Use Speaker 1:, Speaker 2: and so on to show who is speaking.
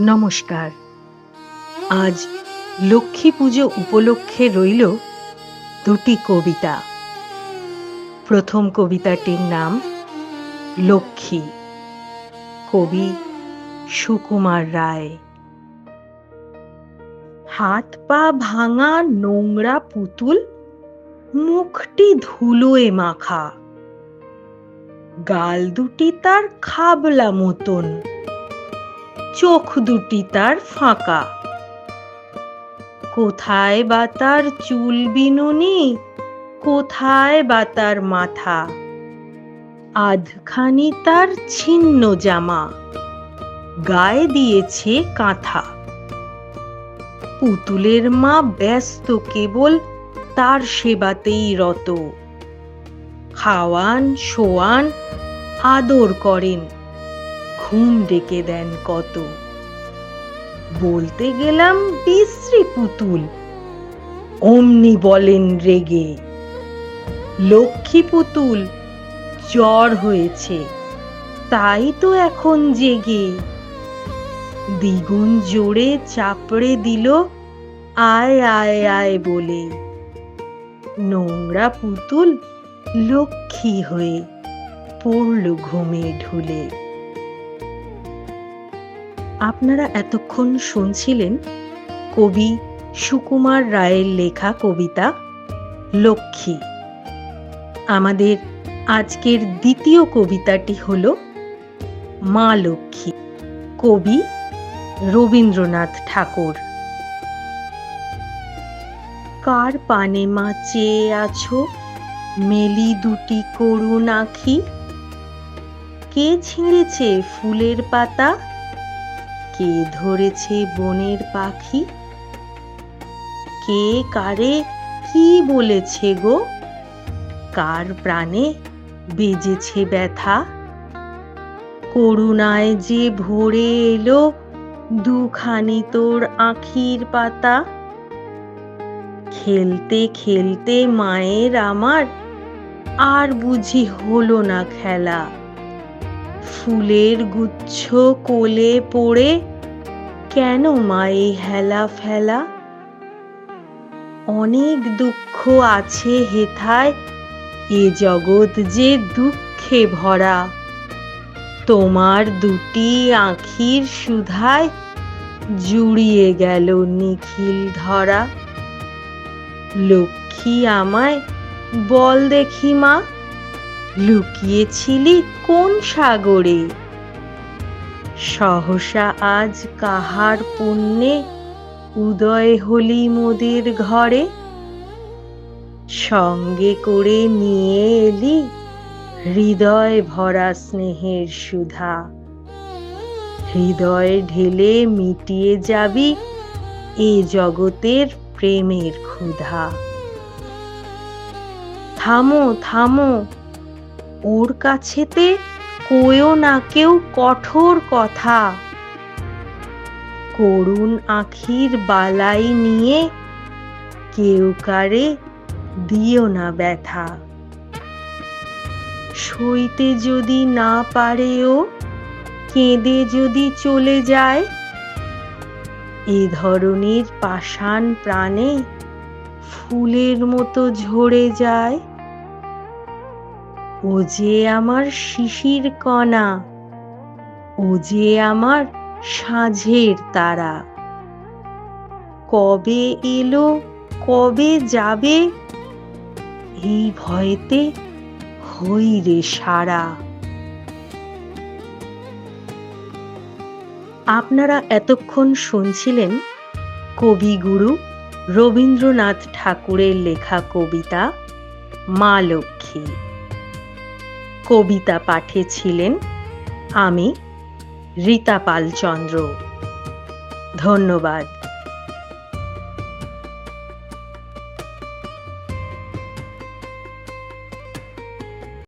Speaker 1: নমস্কার। আজ লক্ষ্মী পুজো উপলক্ষে রইল দুটি কবিতা। প্রথম কবিতাটির নাম লক্ষ্মী। কবি সুকুমার রায়। হাত পা ভাঙা নোংরা পুতুল, মুখটি ধুলোয় মাখা। গাল দুটি তার খাবলা মতন। চোখ দুটি তার ফাঁকা। কোথায় বা তার চুল বিনুনি, কোথায় বা তার মাথা? আধখানি তার ছিন্ন জামা, গায়ে দিয়েছে কাঁথা। পুতুলের মা ব্যস্ত কেবল তার সেবাতেই রত। খাওয়ান, শোয়ান, আদর করেন। ঘুম ডেকে দেন কত। বলতে গেলাম, বিশ্রী পুতুল। অমনি বলেন রেগে, লক্ষ্মী পুতুল, জ্বর হয়েছে, তাই তো এখন জেগে। দ্বিগুণ জোরে চাপড়ে দিল, আয় আয় আয়, বলে। নোংরা পুতুল লক্ষ্মী হয়ে পড়ল ঘুমে ঢুলে। আপনারা এতক্ষণ শুনছিলেন কবি সুকুমার রায়ের লেখা কবিতা লক্ষ্মী। আমাদের আজকের দ্বিতীয় কবিতাটি হল মা লক্ষ্মী, কবি রবীন্দ্রনাথ ঠাকুর। কার পানে মা চেয়ে আছো? মেলি দুটি করুণ আখি। কে ছিঁড়েছে ফুলের পাতা? কে ধরেছে বনের পাখি? কে কারে কি বলেছে গো? কার প্রাণে বেজেছে ব্যথা? করুণায় যে ভরে এলো দুখানি তোর আখির পাতা। খেলতে খেলতে মায়ের আমার আর বুঝি হলো না খেলা। ফুলের গুচ্ছ কোলে পড়ে কেন মায়ে হেলা ফেলা? অনেক দুঃখ আছে হেথায়, এ জগৎ যে দুঃখে ভরা। তোমার দুটি আখির সুধায় জুড়িয়ে গেল নিখিল ধরা। লক্ষ্মী আমায় বল দেখি মা, লুকিয়েছিলি কোন সাগরে? সহসা আজ কাহার পুণ্যে উদয় হলি মোদের ঘরে? সঙ্গে করে নিয়ে এলি হৃদয় ভরা স্নেহের সুধা। হৃদয় ঢেলে মিটিয়ে যাবি এ জগতের প্রেমের ক্ষুধা। থামো থামো। ওর কাছেতে কয়ও না কেউ কঠোর কথা। করুণ আখির বালাই নিয়ে কেউ কারে দিও না ব্যথা। সইতে যদি না পারে ও, কেঁদে যদি চলে যায়, এ ধরনের পাষাণ প্রাণে ফুলের মতো ঝরে যায়। ও যে আমার শিশির কণা, ও যে আমার সাঁঝের তারা। কবে এলো, কবে যাবে, এই ভয়েতে হই রে সারা। আপনারা এতক্ষণ শুনছিলেন কবিগুরু রবীন্দ্রনাথ ঠাকুরের লেখা কবিতা মা লক্ষ্মী। কবিতা পাঠে ছিলেন আমি রীতা পালচন্দ্র। ধন্যবাদ।